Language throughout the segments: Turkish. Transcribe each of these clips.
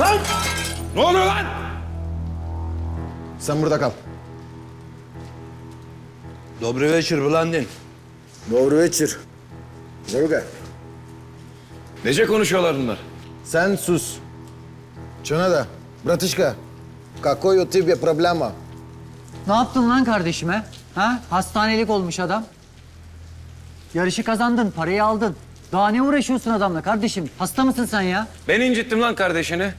Lan! Ne oluyor lan? Sen burada kal. Dobry wieczór, Blandin. Doğru вечер. Zeruga. Nece konuşuyorlar bunlar? Sen sus. Çona da. Bratışka. Какой у тебя проблема? Ne yaptın lan kardeşime? Ha? Hastanelik olmuş adam. Yarışı kazandın, parayı aldın. Daha ne uğraşıyorsun adamla kardeşim? Hasta mısın sen ya? Ben incittim lan kardeşini.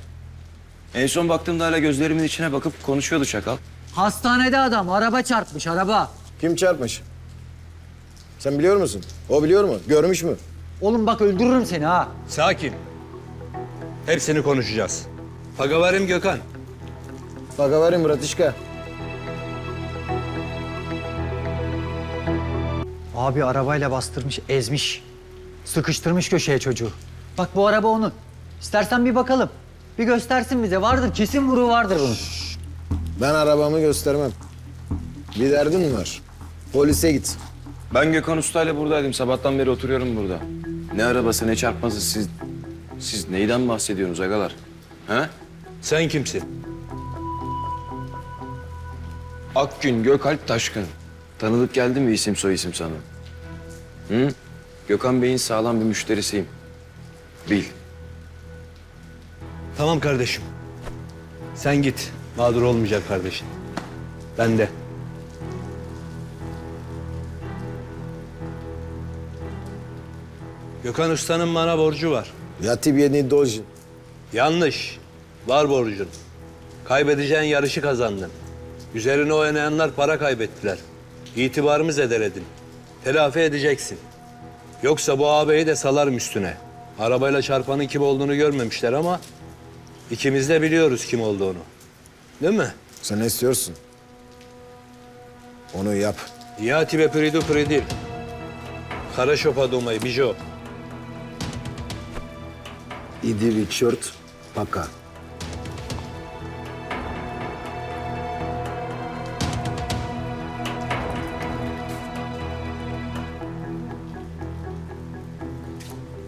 En son baktığımda hala gözlerimin içine bakıp konuşuyordu çakal. Hastanede adam araba çarpmış araba. Kim çarpmış? Sen biliyor musun? O biliyor mu? Görmüş mü? Oğlum bak öldürürüm seni ha. Sakin. Hepsini konuşacağız. Pagavarim Gökhan. Pagavarim Muratişka. Abi arabayla bastırmış, ezmiş. Sıkıştırmış köşeye çocuğu. Bak bu araba onun. İstersen bir bakalım. Bir göstersin bize. Vardır, kesin vuruğu vardır bunun. Ben arabamı göstermem. Bir derdim var. Polise git. Ben Gökhan Usta ile buradaydım. Sabahtan beri oturuyorum burada. Ne arabası ne çarpması siz... Siz neyden bahsediyorsunuz agalar? Ha? Sen kimsin? Akgün Gökalp Taşkın. Tanıdık geldi mi isim soy isim sana? Hı? Gökhan Bey'in sağlam bir müşterisiyim. Bil. Tamam kardeşim. Sen git. Mağdur olmayacak kardeşim. Ben de. Gökhan Usta'nın bana borcu var. Yatib yeni dojin. Yanlış. Var borcun. Kaybedeceğin yarışı kazandın. Üzerine oynayanlar para kaybettiler. İtibarımız eder edin. Telafi edeceksin. Yoksa bu ağabeyi de salarım üstüne. Arabayla çarpanın kim olduğunu görmemişler ama İkimiz de biliyoruz kim olduğunu. Değil mi? Sen ne istiyorsun? Onu yap. Ya tibe pridu pridil. Kara şopa domayı bijo. İdi Richard Paka.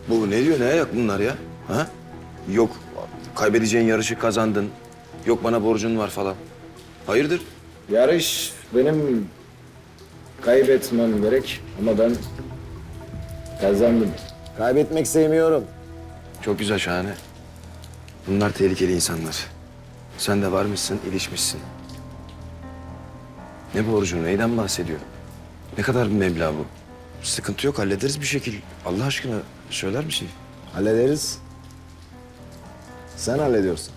Bu ne diyor ne ayak bunlar ya? Ha? Yok kaybedeceğin yarışı kazandın. Yok bana borcun var falan. Hayırdır? Yarış benim kaybetmem gerek ama ben kazandım. Kaybetmek sevmiyorum. Çok güzel şahane. Bunlar tehlikeli insanlar. Sen de varmışsın, ilişmişsin. Ne borcu, neyden bahsediyor? Ne kadar bir meblağ bu? Sıkıntı yok, hallederiz bir şekil. Allah aşkına söyler misin? Hallederiz. Sen hallediyorsun.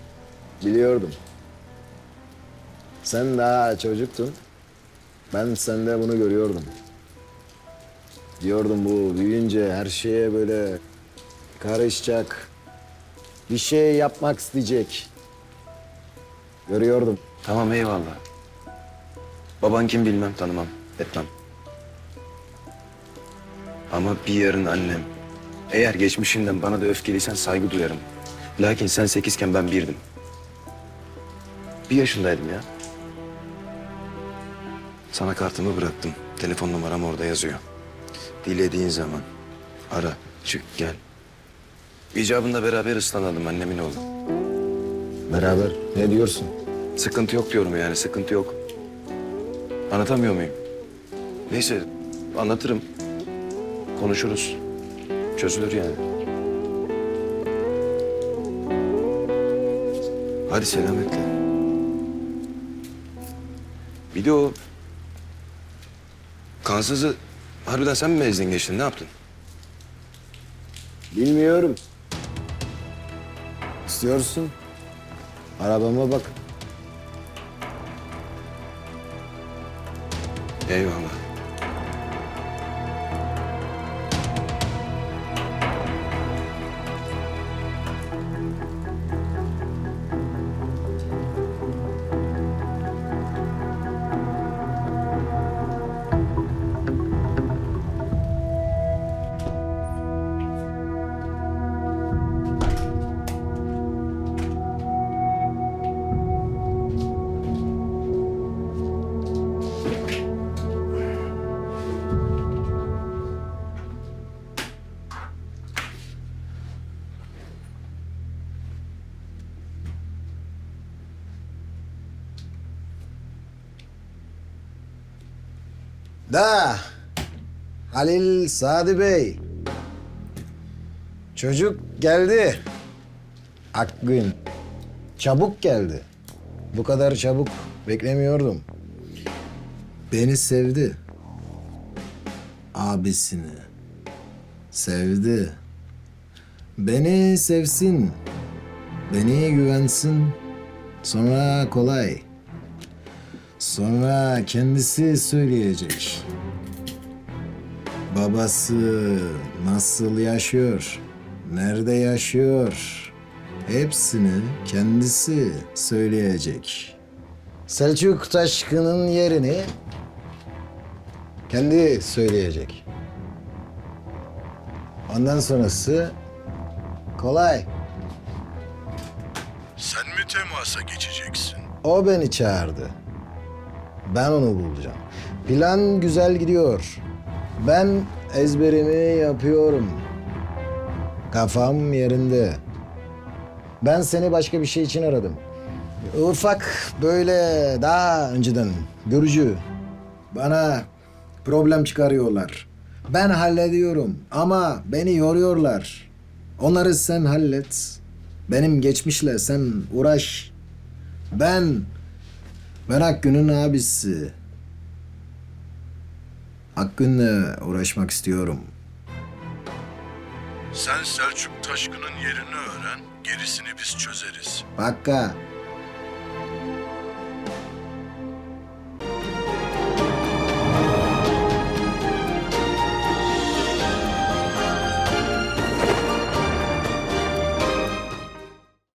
Biliyordum. Sen daha çocuktun. Ben sende bunu görüyordum. Diyordum bu büyüyünce her şeye böyle karışacak. Bir şey yapmak isteyecek. Görüyordum. Tamam eyvallah. Baban kim bilmem, tanımam, etmem. Ama bir yarın annem. Eğer geçmişinden bana da öfkeliysen saygı duyarım. Lakin sen sekizken ben birdim. Bir yaşındaydım ya. Sana kartımı bıraktım. Telefon numaram orada yazıyor. Dilediğin zaman ara, çık, gel. İcabında beraber ıslanalım annemin oğlu. Beraber. Ne diyorsun? Sıkıntı yok diyorum yani, sıkıntı yok. Anlatamıyor muyum? Neyse, anlatırım. Konuşuruz. Çözülür yani. Hadi selametle. Bir de o... Kansızı harbiden sen mi ezdin geçtin? Ne yaptın? Bilmiyorum. İstiyorsun. Arabama bak. Eyvallah. Da Halil Sadi Bey. Çocuk geldi. Akgün. Çabuk geldi. Bu kadar çabuk beklemiyordum. Beni sevdi. Abisini. Sevdi. Beni sevsin. Beni güvensin. Sonra kolay. Sonra kendisi söyleyecek. Babası nasıl yaşıyor? Nerede yaşıyor? Hepsini kendisi söyleyecek. Selçuk Taşkın'ın yerini kendi söyleyecek. Ondan sonrası kolay. Sen mi temasa geçeceksin? O beni çağırdı. Ben onu bulacağım. Plan güzel gidiyor. Ben ezberimi yapıyorum. Kafam yerinde. Ben seni başka bir şey için aradım. Ufak böyle daha önceden görücü. Bana problem çıkarıyorlar. Ben hallediyorum ama beni yoruyorlar. Onları sen hallet. Benim geçmişle sen uğraş. Ben ben Akgün'ün abisi. Akgün'le uğraşmak istiyorum. Sen Selçuk Taşkın'ın yerini öğren, gerisini biz çözeriz. Bakka